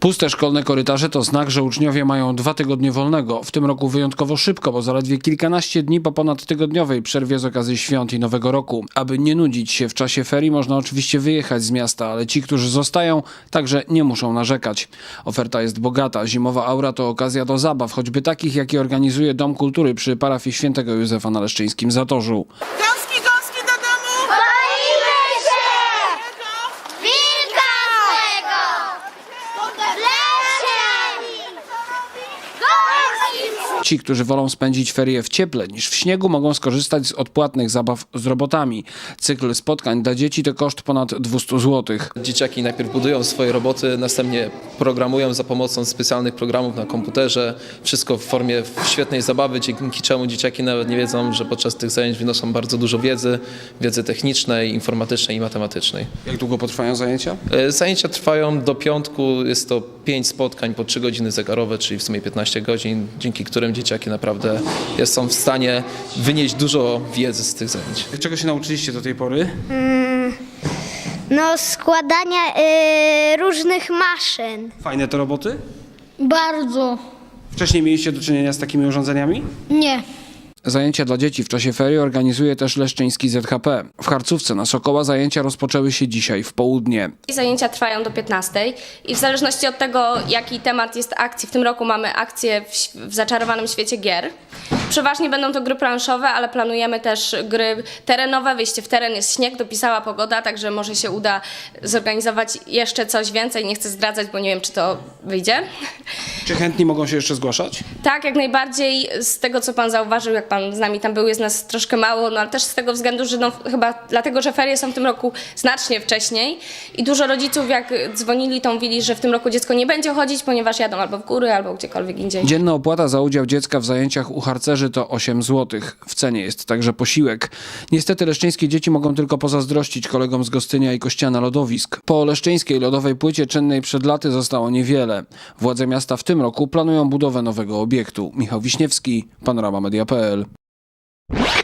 Puste szkolne korytarze to znak, że uczniowie mają dwa tygodnie wolnego. W tym roku wyjątkowo szybko, bo zaledwie kilkanaście dni po ponadtygodniowej przerwie z okazji świąt i Nowego Roku. Aby nie nudzić się w czasie ferii, można oczywiście wyjechać z miasta, ale ci, którzy zostają, także nie muszą narzekać. Oferta jest bogata. Zimowa aura to okazja do zabaw, choćby takich, jakie organizuje Dom Kultury przy parafii świętego Józefa na Leszczyńskim Zatorzu. Ci, którzy wolą spędzić ferie w cieple niż w śniegu, mogą skorzystać z odpłatnych zabaw z robotami. Cykl spotkań dla dzieci to koszt ponad 200 zł. Dzieciaki najpierw budują swoje roboty, następnie programują za pomocą specjalnych programów na komputerze. Wszystko w formie świetnej zabawy, dzięki czemu dzieciaki nawet nie wiedzą, że podczas tych zajęć wynoszą bardzo dużo wiedzy, wiedzy technicznej, informatycznej i matematycznej. Jak długo potrwają zajęcia? E, Zajęcia trwają do piątku, jest to 5 spotkań po 3 godziny zegarowe, czyli w sumie 15 godzin, dzięki którym dzieciaki naprawdę są w stanie wynieść dużo wiedzy z tych zajęć. Czego się nauczyliście do tej pory? No, składania y, różnych maszyn. Fajne te roboty? Bardzo. Wcześniej mieliście do czynienia z takimi urządzeniami? Nie. Zajęcia dla dzieci w czasie ferii organizuje też Leszczyński ZHP. W Harcówce na Sokoła zajęcia rozpoczęły się dzisiaj w południe. Zajęcia trwają do 15 i w zależności od tego, jaki temat jest akcji, w tym roku mamy akcję w, w zaczarowanym świecie gier. Przeważnie będą to gry planszowe, ale planujemy też gry terenowe. Wyjście w teren jest śnieg, dopisała pogoda, także może się uda zorganizować jeszcze coś więcej. Nie chcę zdradzać, bo nie wiem, czy to wyjdzie. Czy chętni mogą się jeszcze zgłaszać? Tak, jak najbardziej. Z tego, co pan zauważył, jak pan z nami tam był, jest nas troszkę mało, no ale też z tego względu, że no, chyba dlatego, że ferie są w tym roku znacznie wcześniej i dużo rodziców, jak dzwonili, to mówili, że w tym roku dziecko nie będzie chodzić, ponieważ jadą albo w góry, albo gdziekolwiek indziej. Dzienna opłata za udział dziecka w zajęciach u harcerzy to 8 zł. W cenie jest także posiłek. Niestety leszczyńskie dzieci mogą tylko pozazdrościć kolegom z Gostynia i Kościana lodowisk. Po leszczyńskiej lodowej płycie czynnej przed laty zostało niewiele. Władze miasta w tym roku planują budowę nowego obiektu. Michał Wiśniewski, Panorama Media.pl you